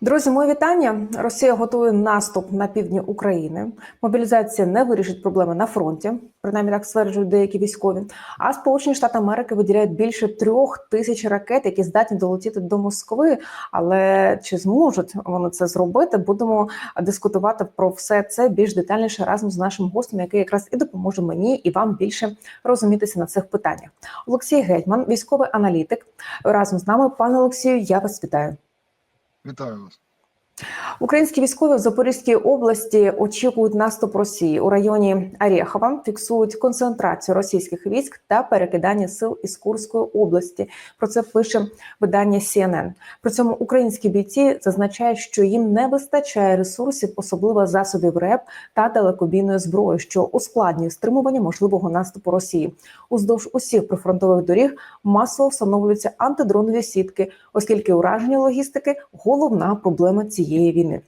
Друзі, мої вітання. Росія готує наступ на півдні України. Мобілізація не вирішить проблеми на фронті, принаймні так стверджують деякі військові. А Сполучені Штати Америки виділяють більше трьох тисяч ракет, які здатні долетіти до Москви. Але чи зможуть вони це зробити? Будемо дискутувати про все це більш детальніше разом з нашим гостем, який якраз і допоможе мені і вам більше розумітися на цих питаннях. Олексій Гетьман, військовий аналітик, разом з нами. Пане Олексію, я вас вітаю. Вітаю вас. Українські військові в Запорізькій області очікують наступ Росії у районі Орєхова. Фіксують концентрацію російських військ та перекидання сил із Курської області. Про це пише видання CNN. При цьому українські бійці зазначають, що їм не вистачає ресурсів, особливо засобів РЕП та далекобійної зброї, що ускладнює стримування можливого наступу Росії. Уздовж усіх прифронтових доріг масово встановлюються антидронові сітки, оскільки ураження логістики головна проблема цієї війни.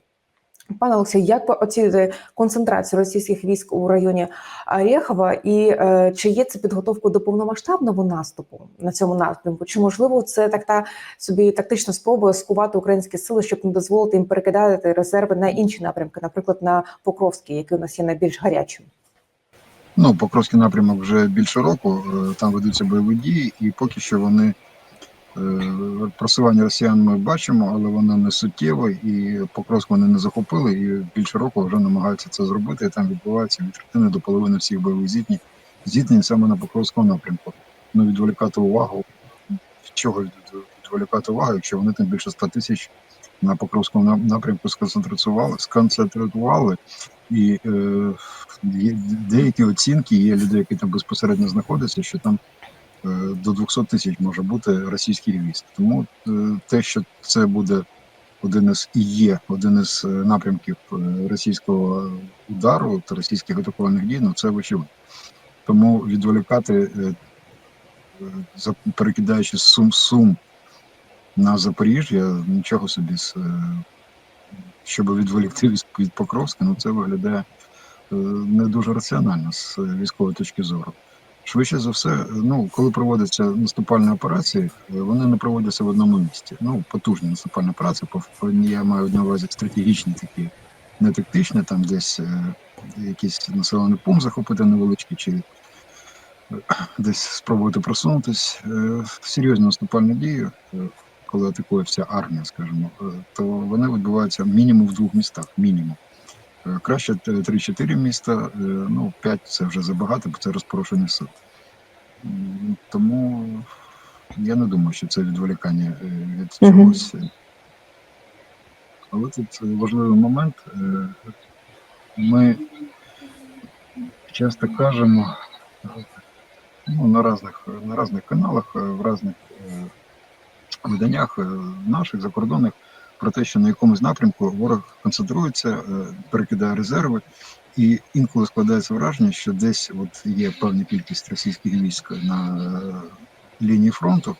Пане Олексій, як ви оцінюєте концентрацію російських військ у районі Орєхова і е, чи є це підготовка до повномасштабного наступу на цьому напрямку? Чи можливо це так та собі тактична спроба скувати українські сили, щоб не дозволити їм перекидати резерви на інші напрямки, наприклад, на Покровський, який у нас є найбільш гарячим? Ну, Покровський напрямок вже більше року. е, Там ведуться бойові дії, і поки що вони просування росіян ми бачимо, але воно не суттєве, і Покровськ вони не захопили, і більше року вже намагаються це зробити. І там відбувається від третини до половини всіх бойових зіткнень, зіткнень саме на Покровському напрямку. Ну, відволікати увагу. Від чого відволікати увагу, якщо вони там більше 100 тисяч на Покровському напрямку сконцентрували, сконцентрували і е, деякі оцінки, є люди, які там безпосередньо знаходяться, що там е, до 200 тисяч може бути російських військ. Тому е, те, що це буде один із і є один із е, напрямків е, російського удару та російських атакувальних дій, ну це вочевидь. Тому відволікати, е, е, перекидаючи сум сум на Запоріжжя, нічого собі е, щоб відволікти від, Покровська, ну це виглядає е, не дуже раціонально з військової точки зору. Швидше за все, ну коли проводяться наступальні операції, вони не проводяться в одному місці. Ну, потужні наступальні операції, я маю на увазі стратегічні такі, не тактичні, там десь е, якийсь населений пункт захопити невеличкий, чи е, десь спробувати просунутись. Е, серйозні наступальні дії, е, коли атакує вся армія, скажімо, то вони відбуваються мінімум в двох містах. Мінімум. Е, Краще 3-4 міста, е, ну 5 це вже забагато, бо це розпорошення сил. М, Тому я не думаю, що це відволікання е, від чогось. Але тут важливий момент. е, Ми часто кажемо ну, на різних, на різних каналах, е, в різних е, виданнях е, наших закордонних про те, що на якомусь напрямку ворог концентрується, е, перекидає резерви, і інколи складається враження, що десь от є певна кількість російських військ на е, лінії фронту,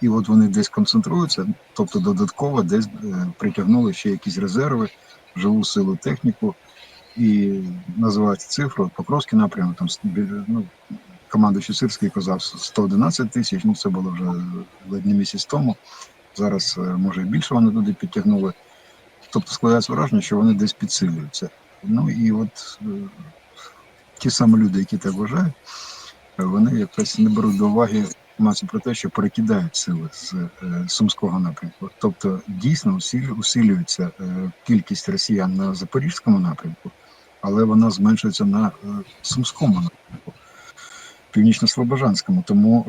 і от вони десь концентруються, тобто додатково десь е, притягнули ще якісь резерви, живу силу, техніку, і називають цифру. Покровський напрямок там ну, командуючий Сирський казав 111 тисяч. Ну це було вже ледь місяць тому. Зараз е, може більше вони туди підтягнули. Тобто складається враження, що вони десь підсилюються. Ну і от е, ті самі люди, які так вважають, вони якось не беруть до уваги інформацію про те, що перекидають сили з е, сумського напрямку. Тобто дійсно усилюється кількість росіян на запорізькому напрямку, але вона зменшується на сумському напрямку, північно-слобожанському. Тому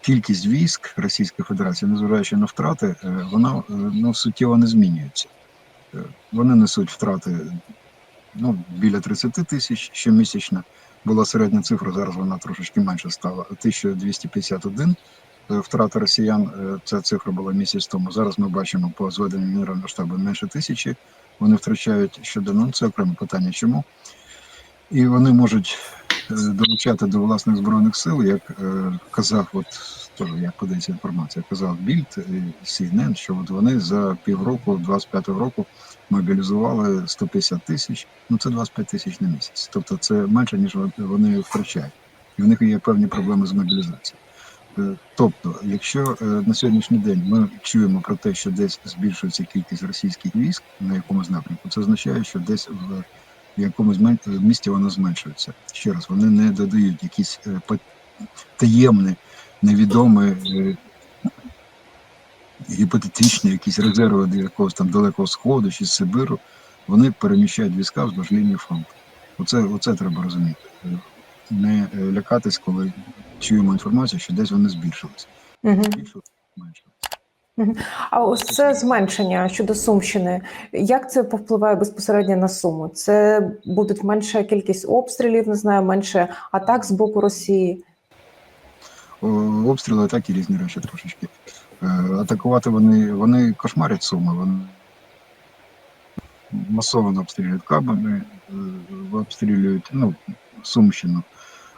кількість військ Російської Федерації, незважаючи на втрати, е, вона е, ну, суттєво не змінюється. Е, Вони несуть втрати ну, біля 30 тисяч щомісячно. Була середня цифра, зараз вона трошечки менше стала. 1251 е, втрата росіян. Ця цифра була місяць тому. Зараз ми бачимо по зведенню Генерального штабу менше тисячі. Вони втрачають щоденно. Ну, це окреме питання. Чому? І вони можуть долучати до власних збройних сил, як е, казав, от теж як подається інформація, казав Більд і CNN, що от вони за півроку, 25-го року, мобілізували 150 тисяч. Ну це 25 тисяч на місяць. Тобто це менше ніж вони втрачають, і в них є певні проблеми з мобілізацією. Е, Тобто, якщо е, на сьогоднішній день ми чуємо про те, що десь збільшується кількість російських військ на якомусь напрямку, це означає, що десь в якомусь мен- місті воно зменшується. Ще раз, вони не додають якісь е, таємне, невідоме, е, гіпотетичні якісь резерви до якогось там далекого сходу чи з Сибиру. Вони переміщають війська вздовж лінії фронту. Оце, оце треба розуміти. Е, Не лякатись, коли чуємо інформацію, що десь вони збільшилися. Угу. А ось це зменшення щодо Сумщини. Як це повпливає безпосередньо на суму? Це будуть менша кількість обстрілів, не знаю, менше атак з боку Росії. Обстріли так і різні речі трошечки. Е, Атакувати вони, вони кошмарять суми, вони масово обстрілюють кабами, е, обстрілюють ну, Сумщину,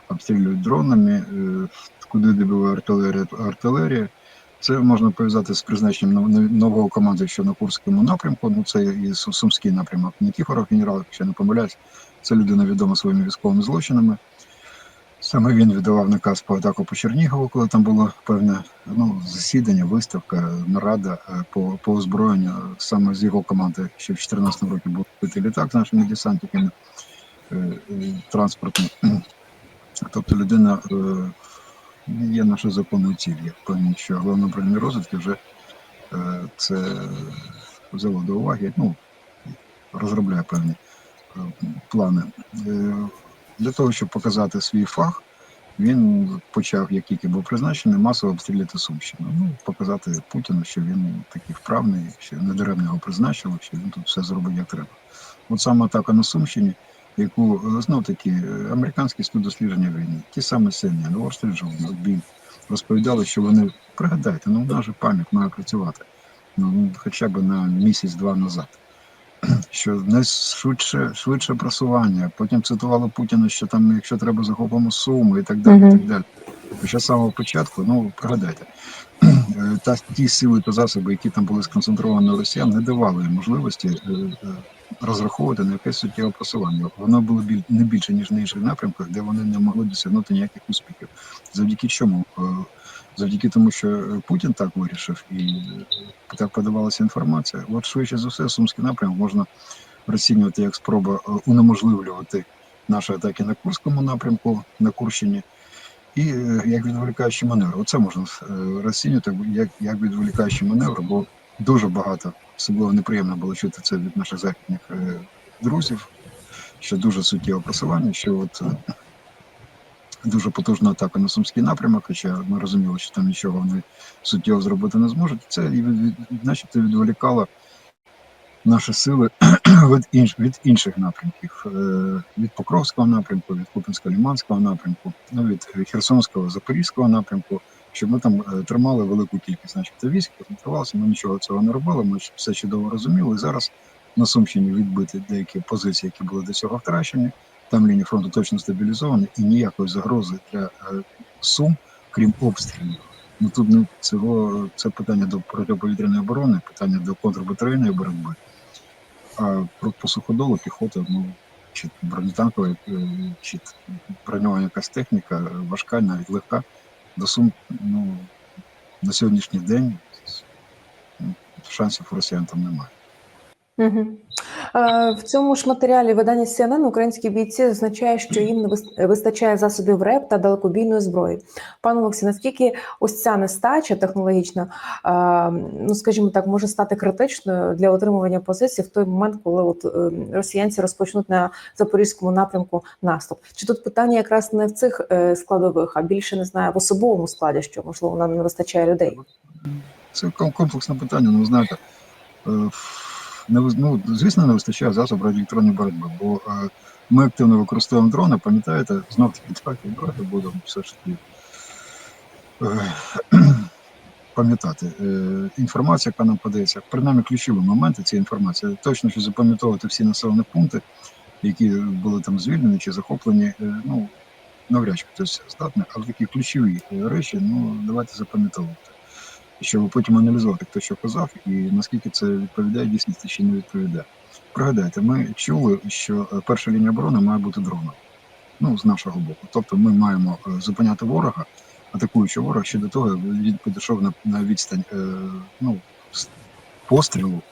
обстрілюють дронами, е, куди добиває артилерія, артилерія. Це можна пов'язати з призначенням нов- нового командуючого на Курському напрямку. Ну це і Сумський напрямок. Нікіфоров генерал, якщо не помиляюсь, це людина відома своїми військовими злочинами. Саме він видавав наказ по атаку по Чернігову, коли там було певне ну, засідання, виставка, нарада е, по, по озброєнню. Саме з його команди ще в 2014 році був збитий літак з нашими десантниками е, е, транспортним. Тобто людина е, є нашою законною ціллю. Я впевнений, що головне управління розвідки вже е, це взяло до уваги, ну, розробляє певні е, плани. Е, для того, щоб показати свій фах, він почав, як тільки був призначений, масово обстріляти Сумщину. Ну, показати Путіну, що він такий вправний, що недаремно його призначили, що він тут все зробить як треба. От саме атака на Сумщині, яку знов таки е, американські співдослідження війни, ті самі сильні, Wall Street розповідали, що вони пригадайте, ну в нас же пам'ять має працювати. Ну, хоча б на місяць-два назад що не швидше, швидше просування. Потім цитували Путіна, що там, якщо треба, захопимо Суми і так далі. Мгм. і так далі. Хоча з самого початку, ну пригадайте, е, та ті сили та засоби, які там були сконцентровані росіян, не давали можливості е, е, розраховувати на якесь суттєве просування. Воно було біль не більше ніж на інших напрямках, де вони не могли досягнути ніяких успіхів. Завдяки чому? Е, Завдяки тому, що е, Путін так вирішив, і е, так подавалася інформація. От швидше за все, сумський напрямок можна розцінювати як спроба унеможливлювати наші атаки на Курському напрямку, на Курщині, і як відволікаючий маневр. Оце можна розцінювати як, як відволікаючий маневр, бо дуже багато, особливо неприємно було чути це від наших західних е, друзів, що дуже суттєве просування, що от е, дуже потужна атака на Сумський напрямок, хоча ми розуміли, що там нічого вони суттєво зробити не зможуть. Це начебто відволікало наші сили від, інш, від інших напрямків, е, від Покровського напрямку, від Купінсько-Ліманського напрямку, ну, від Херсонського, Запорізького напрямку, щоб ми там е, тримали велику кількість, начебто військ, концентрувалися. Ми нічого цього не робили. Ми все чудово розуміли. Зараз на Сумщині відбити деякі позиції, які були до цього втрачені. Там лінії фронту точно стабілізовані і ніякої загрози для е, Сум, крім обстрілів. Ну тут ну, цього це питання до протиповітряної оборони, питання до контрбатарейної боротьби. А про по суходолу піхота, ну чи бронетанкова, е, чи броньована якась техніка, важка, навіть легка. До сум ну, на сьогоднішній день шансів у росіян там немає. Угу. Е, в цьому ж матеріалі видання CNN українські бійці зазначає, що їм не вистачає засобів РЕП та далекобійної зброї. Пане Олексій, наскільки ось ця нестача технологічна, е, ну скажімо так, може стати критичною для отримування позицій в той момент, коли от е, росіянці розпочнуть на запорізькому напрямку наступ? Чи тут питання якраз не в цих складових, а більше не знаю в особовому складі, що можливо нам не вистачає людей? Це комплексне питання, ну знаєте. Не, ну, звісно, не вистачає засобів радіоелектронної боротьби, бо е, ми активно використовуємо дрони, пам'ятаєте, знов таки давайте давайте будемо все ж таки е, пам'ятати. Е, Інформація, яка нам подається, принаймні ключові моменти цієї інформації, точно що запам'ятовувати всі населені пункти, які були там звільнені чи захоплені, ну, навряд чи хтось здатний, але такі ключові речі, ну, давайте запам'ятовувати щоб потім аналізувати, хто що казав, і наскільки це відповідає дійсності чи не відповідає. Пригадайте, ми чули, що е, перша лінія оборони має бути дроном. Ну, з нашого боку. Тобто ми маємо е, зупиняти ворога атакуючи ворог ще до того, він підійшов на, на відстань е, ну, пострілу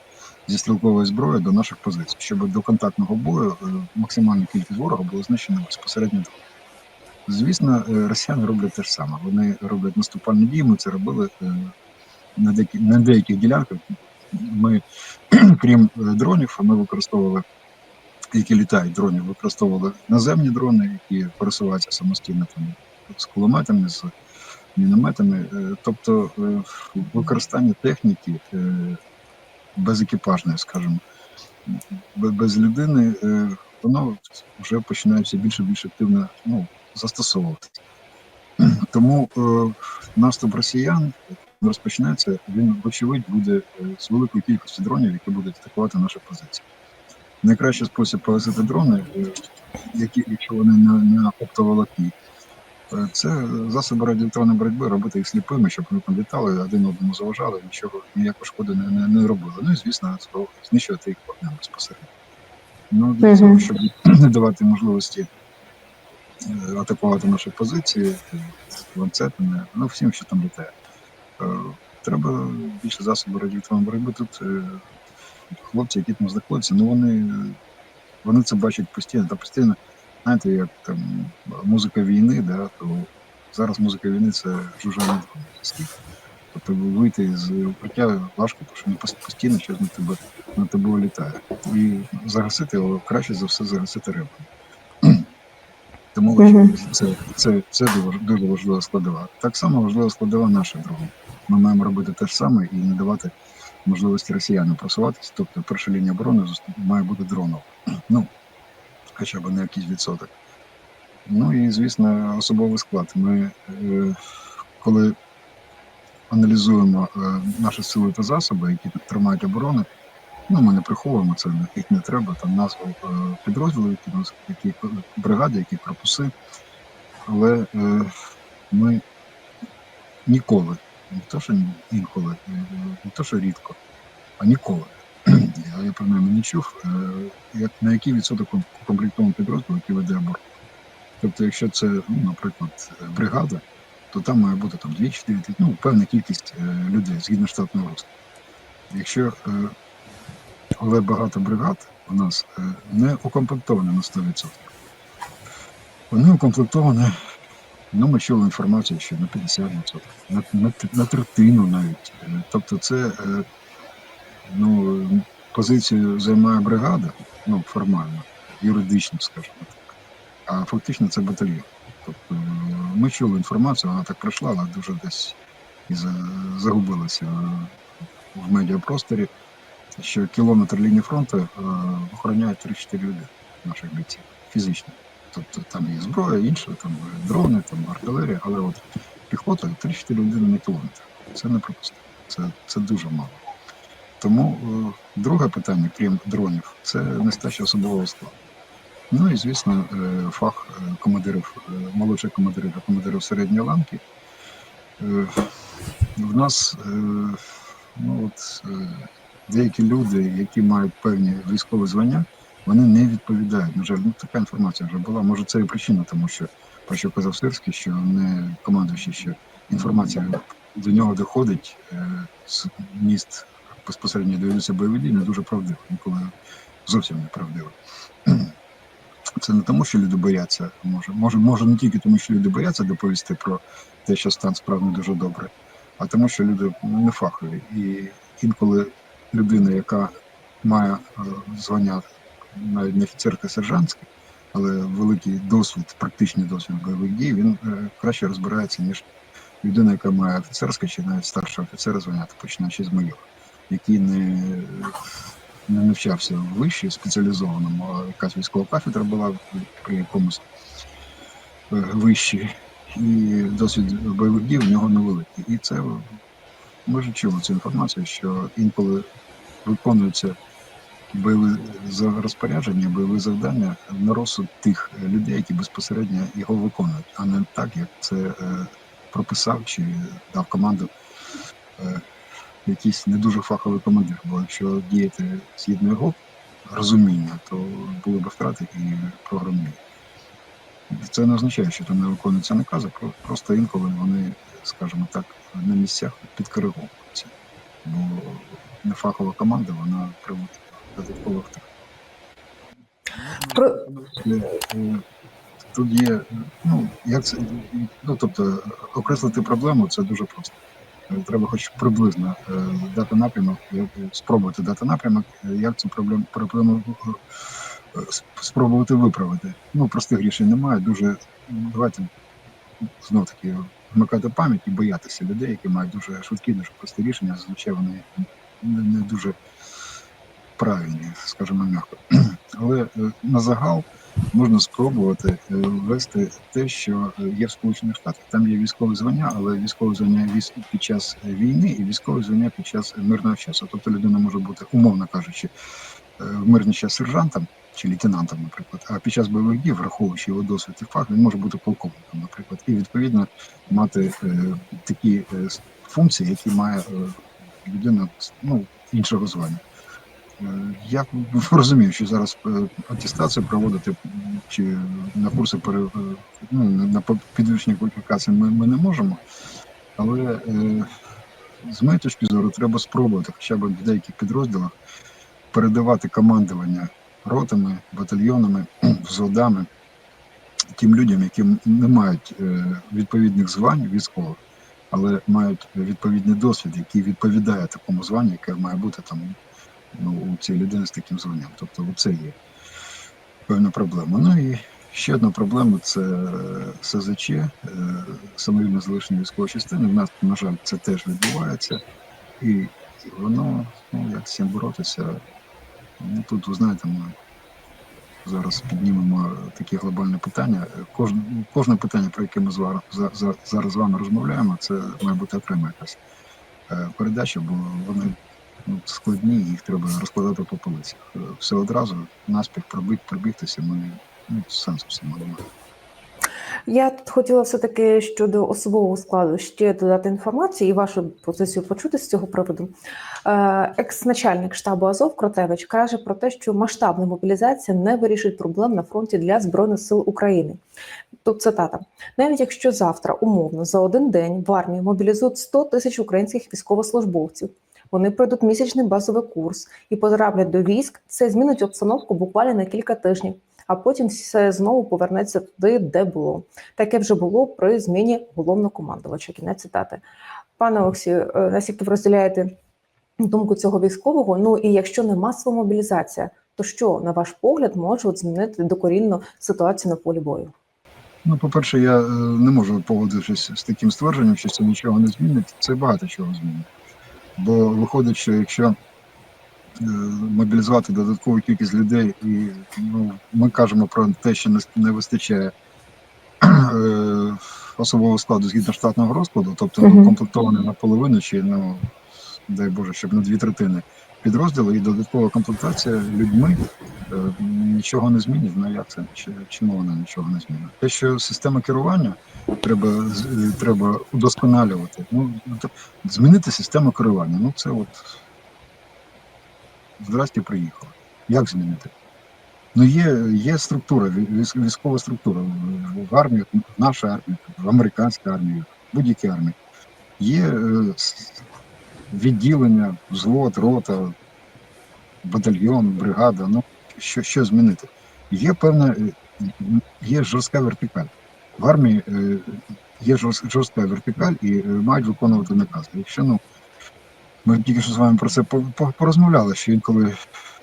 зі стрілкової зброї до наших позицій, щоб до контактного бою е, максимальна кількість ворога була знищена безпосередньо до. Звісно, е, росіяни роблять те ж саме. Вони роблять наступальні дії. Ми це робили на, деякі, на деяких ділянках. Ми, крім е, дронів, ми використовували, які літають дронів, використовували наземні дрони, які пересуваються самостійно там, з кулеметами, з мінометами. Е, Тобто е, використання техніки безекіпажної, скажімо, без людини, воно вже починає все більше і більш активно ну, застосовуватися. Тому е, наступ росіян розпочнеться, він, вочевидь, буде е, з великою кількістю дронів, які будуть атакувати наші позиції. Найкращий спосіб повезти дрони, е, які, якщо вони на, на оптоволокні, е, це засоби радіоелектронної боротьби, робити їх сліпими, щоб вони там літали, один одному заважали, нічого, ніякої шкоди не, не, не робили. Ну і звісно, знищувати їх вогнем безпосередньо. Ну, для цього, щоб не давати можливості атакувати наші позиції ланцетами, ну всім, що там літає. Е, Треба більше засобів радіоелектронної боротьби. Тут хлопці, які там знаходяться, ну вони, вони це бачать постійно та постійно. Знаєте, як там музика війни, да, то зараз музика війни це жужжання дронів. Тобто вийти з укриття важко, тому що постійно щось на тебе на тебе літає. І загасити його краще за все загасити рибами. Тому це, це, це дуже- важлива складова. Так само важлива складова наша дронів. Ми маємо робити те ж саме і не давати можливості росіянам просуватися. Тобто перша лінія оборони має бути дронова. Ну, хоча б на якийсь відсоток. Ну і, звісно, особовий склад. Ми, е, коли аналізуємо е, наші сили та засоби, які тримають оборону, ну, ми не приховуємо це, їх не треба, там назву е, підрозділів, які, які бригади, які корпуси. Але е, ми ніколи, не то, що інколи, е, не то, що рідко, а ніколи. Я, принаймні не чув, е, як, на який відсоток укомплектований підрозділ, який веде оборону. Тобто, якщо це, ну, наприклад, бригада, то там має бути там 2-4, ну, певна кількість е, людей згідно штатного росту. Якщо але багато бригад у нас не укомплектовані на 100%. Вони укомплектовані, ну, ми чули інформацію, що на 50%, на, на, на третину навіть. Е, Тобто це е, ну, позицію займає бригада, ну, формально, юридично, скажімо так, а фактично це батальйон. Тобто е, ми чули інформацію, вона так пройшла, але дуже десь і загубилася в медіапросторі, що кілометр лінії фронту охороняють 3-4 люди наших бійців фізично. Тобто там є зброя, інше, там е, дрони, там артилерія, але от піхота 3-4 людини на кілометр. Це неприпустимо. Це, це дуже мало. Тому е, друге питання, крім дронів, це нестача особового складу. Ну і звісно, е, фах командирів, молодших командирів та командирів середньої ланки. В нас ну, от, деякі люди, які мають певні військові звання, вони не відповідають. На жаль, ну така інформація вже була. Може, це і причина, тому що про що казав Сирський, що не командуючий, що інформація до нього доходить е, з міст безпосередньо доведуться бойові дії, не дуже правдиво, ніколи зовсім не правдиво. Це не тому, що люди бояться, може, може, може не тільки тому, що люди бояться доповісти про те, що стан справ дуже добре, а тому, що люди не фахові. І інколи людина, яка має е, звання навіть не офіцерка сержантське, але великий досвід, практичний досвід бойових дій, він е, краще розбирається, ніж людина, яка має офіцерське чи навіть старшого офіцера звання, починаючи з майора, який не, не навчався в вищій спеціалізованому, а якась військова кафедра була при якомусь е, вищій, і досвід бойових дій в нього невеликий. І це ми вже чули цю інформацію, що інколи виконуються бойові розпорядження, бойові завдання на розсуд тих е, людей, які безпосередньо його виконують, а не так, як це е, прописав чи дав команду е, якийсь не дуже фаховий командир. Бо якщо діяти згідно його розуміння, то були б втрати і програмні. Це не означає, що там не виконуються накази, просто інколи вони, скажімо так, на місцях підкориговуються. Бо нефахова команда вона приводить додаткових. Про Тут є, ну, як це, ну, тобто, окреслити проблему це дуже просто. Треба хоч приблизно е, дати напрямок, спробувати дати напрямок, як цю проблему, проблему е, е, спробувати виправити. Ну, простих рішень немає. Дуже ну, давайте знов таки вмикати пам'ять і боятися людей, які мають дуже швидкі, дуже прості рішення. Зазвичай вони не дуже правильні, скажімо м'яко. Але е, на загал можна спробувати е, ввести те, що є в Сполучених Штатах. Там є військове звання, але військове звання під час війни і військове звання під час мирного часу. Тобто людина може бути, умовно кажучи, е, в мирний час сержантом чи лейтенантом, наприклад, а під час бойових дій, враховуючи його досвід і фах, він може бути полковником, наприклад, і відповідно мати такі функції, які має людина ну, іншого звання. Е, Я розумію, що зараз е, атестацію проводити чи на курси пере, е, ну, на підвищення кваліфікації ми, ми не можемо, але з моєї точки зору треба спробувати хоча б в деяких підрозділах передавати командування ротами, батальйонами, взводами тим людям, які не мають відповідних звань військових, але мають відповідний досвід, який відповідає такому званню, яке має бути там ну, у цієї людини з таким званням. Тобто це є певна проблема. Ну і ще одна проблема це е, СЗЧ, е, самовільне залишення військової частини. В нас, на жаль, це теж відбувається. І, воно, ну як з цим боротися, ну тут, ви знаєте, ми зараз піднімемо такі глобальні питання. Кожне, кожне питання, про яке ми зараз з вами розмовляємо, це має бути окрема якась е, передача, бо вони ну, складні, їх треба розкладати по полицях. Е, Все одразу наспіх пробіг, пробігтися, ми ну, сенсу в немає. Я тут хотіла все таки щодо особового складу ще додати інформацію і вашу позицію почути з цього приводу. Е, Екс-начальник штабу Азов Кротевич каже про те, що масштабна мобілізація не вирішить проблем на фронті для збройних сил України. Тут цитата: навіть якщо завтра умовно за один день в армії мобілізують 100 тисяч українських військовослужбовців. Вони пройдуть місячний базовий курс і потраплять до військ. Це змінить обстановку буквально на кілька тижнів а потім все знову повернеться туди, де було. Таке вже було при зміні головнокомандувача. Кінець цитати. Пане Олексію, е, наскільки ви розділяєте думку цього військового? Ну і якщо не масова мобілізація, то що, на ваш погляд, може змінити докорінно ситуацію на полі бою? Ну, по-перше, я е, не можу погодитися з таким ствердженням, що це нічого не змінить. Це багато чого змінить. Бо виходить, що якщо е, мобілізувати додаткову кількість людей, і ну, ми кажемо про те, що не, вистачає е, особового складу згідно штатного розкладу, тобто ну, комплектований наполовину чи ну дай Боже, щоб на дві третини підрозділу і додаткова комплектація людьми е, нічого не змінить. Ну як це? Чи- Чому вона нічого не змінить? Те, що система керування треба е, треба удосконалювати. Ну змінити систему керування. Ну це от здрасте, приїхали. Як змінити? Ну, є, є структура, військова структура в- армії, наша армія, в американській армії, в будь-якій армії. Є е, відділення, взвод, рота, батальйон, бригада. Ну, що, що змінити? Є певна, е, є жорстка вертикаль. В армії е, є жорстка вертикаль і е, мають виконувати накази. Якщо ну, ми тільки що з вами про це по- по- порозмовляли, що інколи,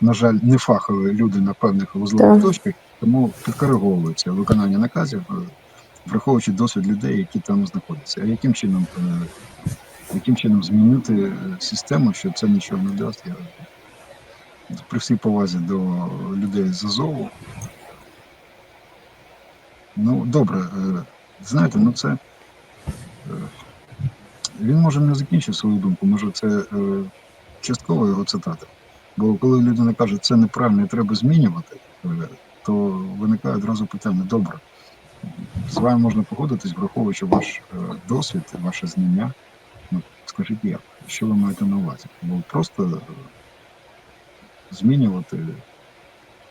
на жаль, не фахові люди на певних вузлових точках, тому підкориговується виконання наказів, враховуючи досвід людей, які там знаходяться. А яким чином, яким чином змінити е, систему, що це нічого не дасть? Я при всій повазі до людей з Азову. Ну, добре, е, знаєте, ну це. е, Він може не закінчив свою думку, може це частково його цитата. Бо коли людина каже, це неправильно і треба змінювати, то виникає одразу питання: добре, з вами можна погодитись, враховуючи ваш досвід, ваше знання. Ну, скажіть як, що ви маєте на увазі? Бо просто е, змінювати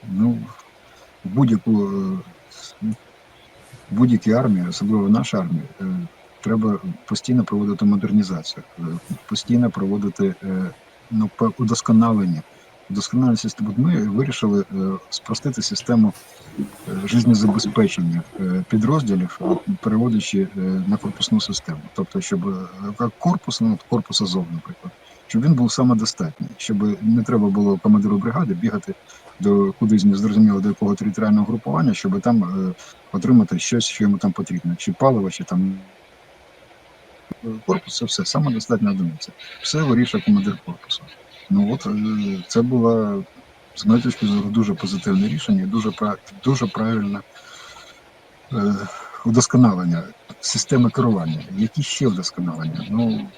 ну, будь-яку е, будь-якій армії, особливо наша армія, е, треба постійно проводити модернізацію, постійно проводити ну, удосконалення. От Ми вирішили е, спростити систему е, жизнезабезпечення е, підрозділів, переводячи на корпусну систему. Тобто, щоб корпус, ну, корпус Азов, наприклад, щоб він був самодостатній, щоб не треба було командиру бригади бігати до кудись незрозуміло до якого територіального групування, щоб там отримати щось, що йому там потрібно, чи паливо, чи там корпус, це все самодостатня одиниця. Все вирішує командир корпусу. Ну от е, це було з моєї точки зору дуже позитивне рішення, дуже дуже правильне е, удосконалення системи керування. Які ще вдосконалення? Ну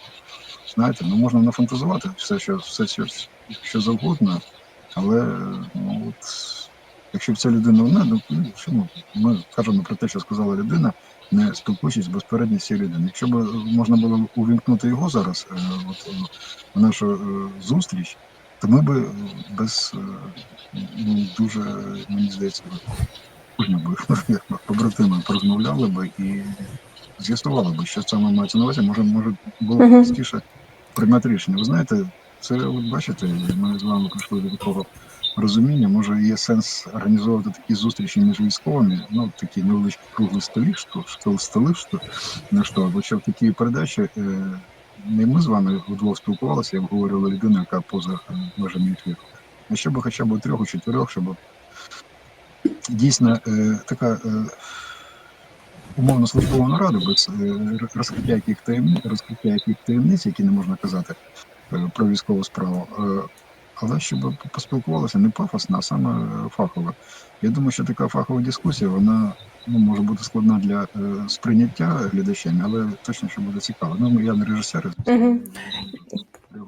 знаєте, ну можна нафантазувати все, що все, що, що завгодно, але ну от якщо б ця людина вона, ну ну, що ми, ми кажемо про те, що сказала людина, не спілкуючись безпередньо з цією людиною. Якщо б можна було увімкнути його зараз, е, от, е, в нашу е, зустріч, то ми б без е, ну, дуже, мені здається, кожна би як побратими порозмовляли би і з'ясували би, що саме мається на увазі, може, може було б простіше приймати рішення. Ви знаєте, це от бачите, ми з вами прийшли до такого розуміння. Може, є сенс організовувати такі зустрічі між військовими, ну такі невеличкі круглі столі, що що столи, що на що, що в такій передачі е, не ми з вами вдвох спілкувалися, як говорила людина, яка поза е, межами ефіру. А щоб хоча б трьох, у чотирьох, щоб дійсно е, така умовно службова нарада без е, розкриття яких таємниць, розкриття яких таємниць, які не можна казати про військову справу. Але щоб поспілкувалися не пафосно, а саме е, фахово. Я думаю, що така фахова дискусія, вона ну, може бути складна для е, сприйняття глядачами, але точно що буде цікаво. Ну, я не режисер. Мгм.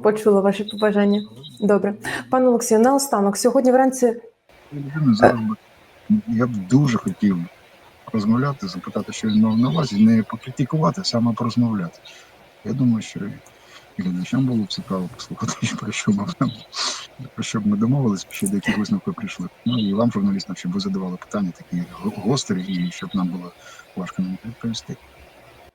Почула ваші побажання. Добре, пане Олексію, наостанок сьогодні вранці я б дуже хотів розмовляти, запитати, що він мав на увазі, не покритикувати, а саме порозмовляти. Я думаю, що глядачам було б цікаво послухати, про що ми про що б ми домовились, ще до яких висновків прийшли. Ну і вам, журналістам, щоб ви задавали питання такі гострі, і щоб нам було важко на них відповісти.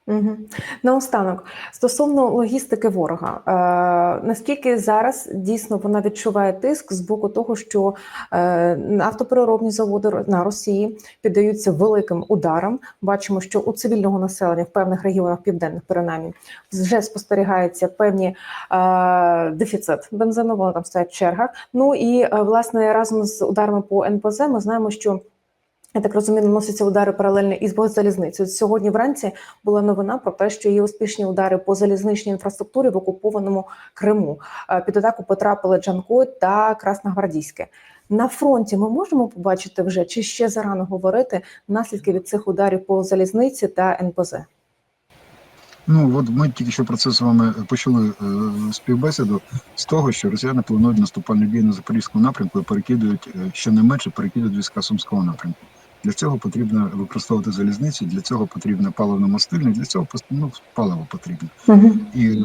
Угу. Наостанок, стосовно логістики ворога, е, наскільки зараз дійсно вона відчуває тиск з боку того, що е, автопереробні заводи на Росії піддаються великим ударам. Бачимо, що у цивільного населення в певних регіонах південних принаймні вже спостерігається певні е, дефіцит бензину, воно там стоять в чергах. Ну і е, власне разом з ударами по НПЗ ми знаємо, що я так розумію, наносяться удари паралельно із залізницею. Сьогодні вранці була новина про те, що є успішні удари по залізничній інфраструктурі в окупованому Криму. Е, Під атаку потрапили Джанкой та Красногвардійське. На фронті ми можемо побачити вже чи ще зарано говорити наслідки від цих ударів по залізниці та НПЗ. Ну от ми тільки що про це з вами почали е, співбесіду з того, що росіяни планують наступальні дії на запорізькому напрямку і перекидують е, щонайменше перекидують війська сумського напрямку. Для цього потрібно використовувати залізницю, для цього потрібно паливно-мастильне, для цього ну, паливо потрібно. І е,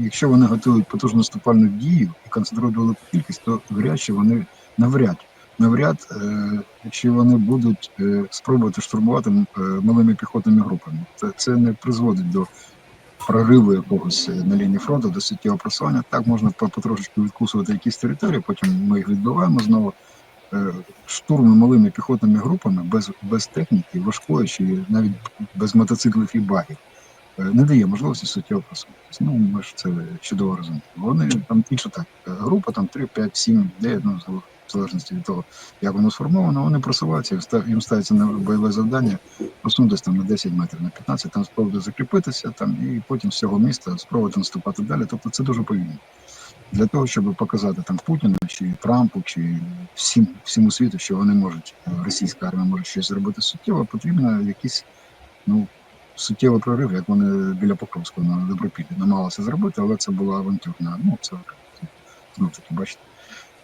якщо вони готують потужну наступальну дію і концентрують велику кількість, то вряд чи вони навряд. Навряд, е, якщо вони будуть е, спробувати штурмувати е, малими піхотними групами, це, не призводить до прориву якогось е, на лінії фронту, до суттєвого просування. Так можна по- потрошечку відкусувати якісь території, потім ми їх відбиваємо знову. Е, Штурми малими піхотними групами без, без техніки, важкої чи навіть без мотоциклів і багів е, не дає можливості суттєво просунутися. Ну, ми ж це чудово розуміємо. Вони там інша так, е, група там 3, 5, 7, 9, ну, в залежності від того, як воно сформовано, вони просуваються, їм ставиться на бойове завдання просунутися там на 10 метрів, на 15, там спробувати закріпитися, там, і потім з цього міста спробувати наступати далі. Тобто це дуже повільно. Для того, щоб показати там Путіну чи Трампу, чи всім всьому світу, що вони можуть, е, російська армія може щось зробити суттєво, потрібно якісь ну, суттєвий прорив, як вони біля Покровського на Добропіллі намагалися зробити, але це була авантюрна. Ну, це знов таки, бачите,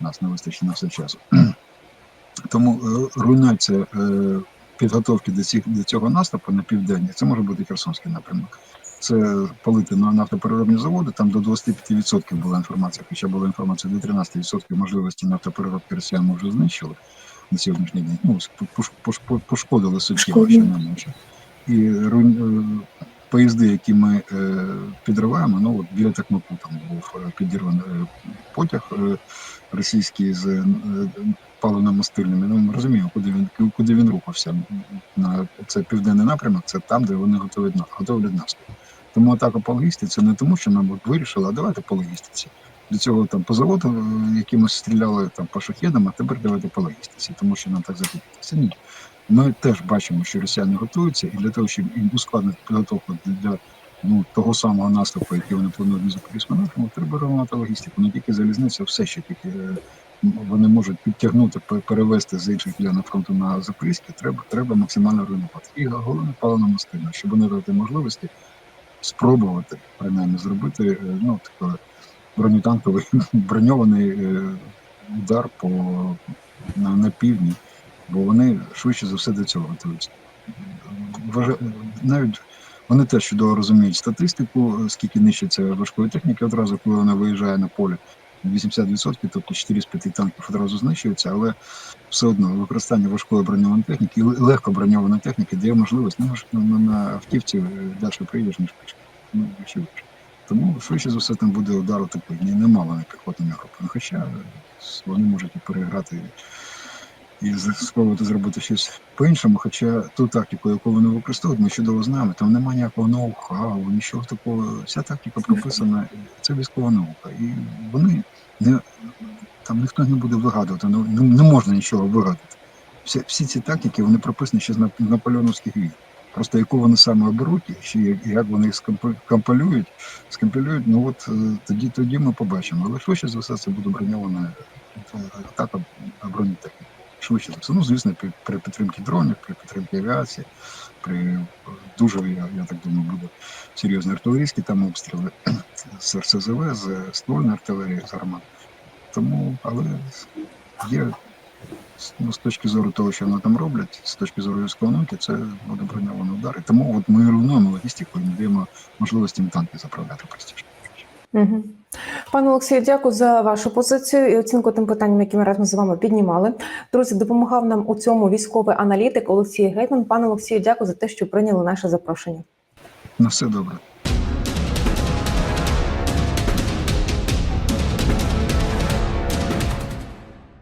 нас не вистачить на все часу. Тому е, руйнація е, підготовки до, цих, до цього наступу на південні, це може бути Херсонський напрямок. Це палити на нафтопереробні заводи, там до 25% була інформація, хоча була інформація до 13% можливості нафтопереробки росіян вже знищили. на сьогоднішній день. Ну, пош- пош- пош- пошкодили суттєво, що не менше. І е, поїзди, які ми е, підриваємо, ну от біля Такмаку там був е, підірваний потяг російський з паливно-мастильними. Ну, ми розуміємо, куди він куди він рухався. На це південний напрямок, це там, де вони готові на- готовлять наступ. Тому атака по логістиці не тому, що нам вирішили, а давайте по логістиці. До цього там по заводу е, якимось стріляли там по шахедам, а тепер давайте по логістиці, тому що нам так захотілося. Ні. Ми теж бачимо, що росіяни готуються, і для того, щоб їм ускладнити підготовку для ну, того самого наступу, який вони планують на Запорізькому напрямку, треба ремонтувати логістику. Не тільки залізниця, все ще тільки е, вони можуть підтягнути, пе- перевести з інших ділянок фронту на Запорізьке, треба, треба максимально руйнувати. І головне паливно мастильно, щоб вони дати можливості спробувати принаймні зробити е, ну, таке бронетанковий броньований е, удар по на, на півдні, бо вони швидше за все до цього готуються. Навіть вони теж чудово розуміють статистику, е, скільки нищиться важкої техніки одразу, коли вона виїжджає на поле. 80%, тобто 4 з 5 танків одразу знищуються, але все одно використання важкої броньованої техніки легко броньованої техніки дає можливість, ну, на, автівці е, далі приїдеш, ніж пішки. Ну. Тому швидше за все там буде удар такий. немало на піхотними групами. Ну, хоча е, вони можуть переграти і спробувати зробити щось по-іншому. Хоча ту тактику, яку вони використовують, ми чудово знаємо, там немає ніякого ноу-хау, нічого такого. Вся тактика прописана, це військова наука. І вони не там ніхто не буде вигадувати, ну не, не можна нічого вигадати. Всі, всі ці тактики вони прописані ще з наполеоновських війн. Просто яку вони саме оберуть, і як- вони їх скомпо- скомпілюють, ну от е, тоді, тоді ми побачимо. Але швидше за все це буде броньована е, атака бронетехніки. Швидше за. Ну, звісно, при, підтримці дронів, при підтримці авіації, при е, дуже, я, я так думаю, буде серйозні артилерійські там обстріли з РСЗВ, з ствольної артилерії, з гармат. Тому, але є ну, з точки зору того, що вони там роблять, з точки зору військової це буде броньований удар. І тому от ми руйнуємо логістику і не даємо можливості їм танки заправляти простіше. Угу. Пане Олексію, дякую за вашу позицію і оцінку тим питанням, які ми разом з вами піднімали. Друзі, допомагав нам у цьому військовий аналітик Олексій Гетьман. Пане Олексію, дякую за те, що прийняли наше запрошення. На все добре.